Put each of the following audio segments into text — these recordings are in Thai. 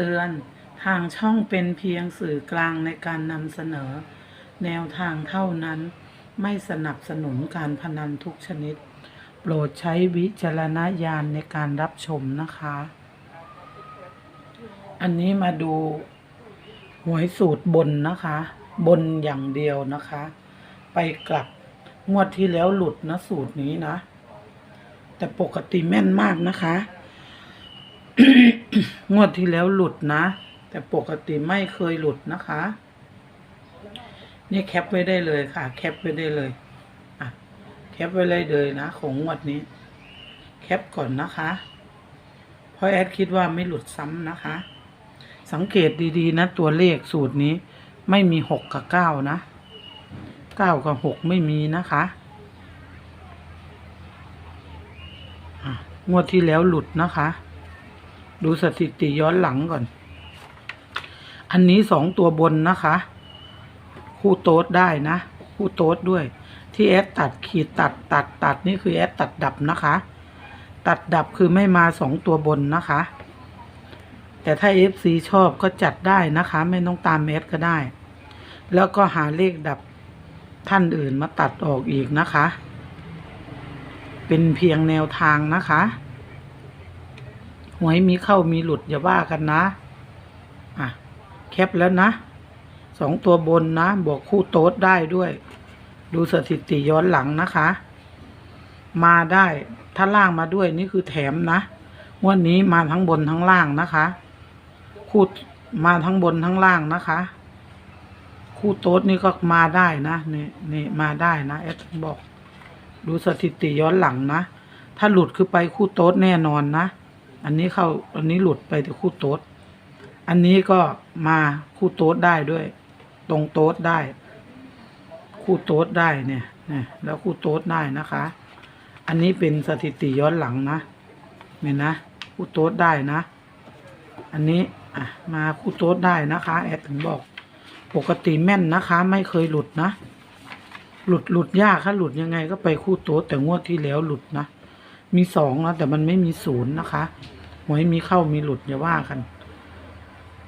เตือนทางช่องเป็นเพียงสื่อกลางในการนำเสนอ แนวทางเท่านั้น ไม่สนับสนุนการพนันทุกชนิด โปรดใช้วิจารณญาณในการรับชมนะคะ อันนี้มาดูหวยสูตรบนนะคะ บนอย่างเดียวนะคะ ไปกลับงวดที่แล้วหลุดนะสูตรนี้นะ แต่ปกติแม่นมากนะคะ งวดที่แล้วหลุดนะ แต่ปกติไม่เคยหลุดนะคะ นี่แคปไว้ได้เลยค่ะ แคปไว้ได้เลยอะแคปไว้เลยเลยนะ ของงวดนี้ แคปก่อนนะคะเพราะแอดคิดว่าไม่หลุดซ้ำนะคะ สังเกตดีๆนะ ตัวเลขสูตรนี้ ไม่มีหกกับเก้านะเก้ากับหกไม่มีนะคะงวดที่แล้วหลุดนะคะ ดูสถิติย้อนหลังก่อน อันนี้สองตัวบนนะคะ คู่โต๊ดได้นะ คู่โต๊ดด้วย ที่แอดตัดขีดตัดตัดตัดนี่คือแอดตัดดับนะคะ ตัดดับคือไม่มาสองตัวบนนะคะ แต่ถ้า FC ชอบก็จัดได้นะคะ ไม่ต้องตามแอดก็ได้ แล้วก็หาเลขดับท่านอื่นมาตัดออกอีกนะคะ เป็นเพียงแนวทางนะคะ หวยมีเข้ามีหลุดอย่าว่ากันนะ อะ แคปแล้วนะ สองตัวบนนะบวกคู่โต๊ดได้ด้วย ดูสถิติย้อนหลังนะคะ มาได้ ถ้าล่างมาด้วยนี่คือแถมนะงวันนี้มาทั้งบนทั้งล่างนะคะ คู่มาทั้งบนทั้งล่างนะคะ คู่โต๊ดนี่ก็มาได้นะนี่นี่มาได้นะแอดบอก ดูสถิติย้อนหลังนะ ถ้าหลุดคือไปคู่โต๊ดแน่นอนนะ อันนี้เข้าอันนี้หลุดไปแต่คู่โต๊ดอันนี้ก็มาคู่โต๊ดได้ด้วย ตรงโต๊ดได้ คู่โต๊ดได้เนี่ยนี่แล้วคู่โต๊ดได้นะคะ อันนี้เป็นสถิติย้อนหลังนะเนี่ยนะ คู่โต๊ดได้นะ อันนี้อะมาคู่โต๊ดได้นะคะ แอดถึงบอก ปกติแม่นนะคะ ไม่เคยหลุดนะ หลุดหลุดยากค่ะหลุดยังไงก็ไปคู่โต๊ดแต่งวดที่แล้วหลุดนะมีสองนะแต่มันไม่มีศูนย์นะคะ หวยมีเข้ามีหลุดอย่าว่ากัน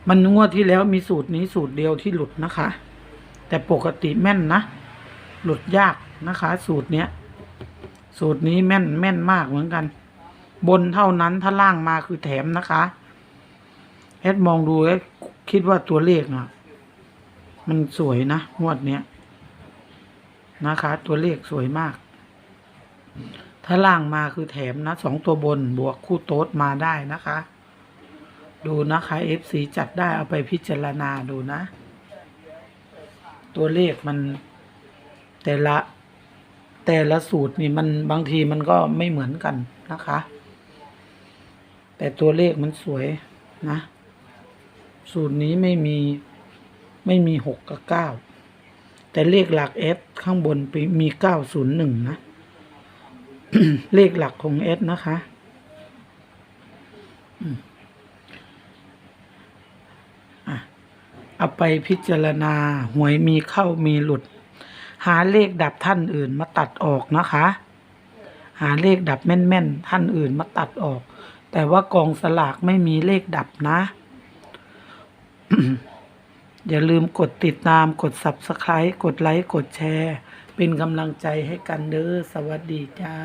มันงวดที่แล้วมีสูตรนี้สูตรเดียวที่หลุดนะคะ แต่ปกติแม่นนะ หลุดยากนะคะ สูตรเนี้ย สูตรนี้แม่นแม่นมากเหมือนกัน บนเท่านั้นถ้าล่างมาคือแถมนะคะแอดมองดูแล้วคิดว่าตัวเลขอะมันสวยนะงวดเนี้ยนะคะ ตัวเลขสวยมาก ถ้าล่างมาคือแถมนะสองตัวบนบวกคู่โต๊ดมาได้นะคะ ดูนะคะ FC จัดได้เอาไปพิจารณาดูนะ ตัวเลขมันแต่ละแต่ละสูตรนี่มันบางทีมันก็ไม่เหมือนกันนะคะ แต่ตัวเลขมันสวยนะ สูตรนี้ไม่มีไม่มีหกกับเก้าแต่เลขหลักเอสข้างบนไปมีเก้าศูนย์หนึ่งนะ เลขหลักของเอสนะคะอะเอาไปพิจารณา หวยมีเข้ามีหลุด หาเลขดับท่านอื่นมาตัดออกนะคะ หาเลขดับแม่นๆ ท่านอื่นมาตัดออก แต่ว่ากองสลากไม่มีเลขดับนะ อย่าลืมกดติดตามกด subscribe กดไลค์ กดแชร์ เป็นกำลังใจให้กันเด้อสวัสดีจ้า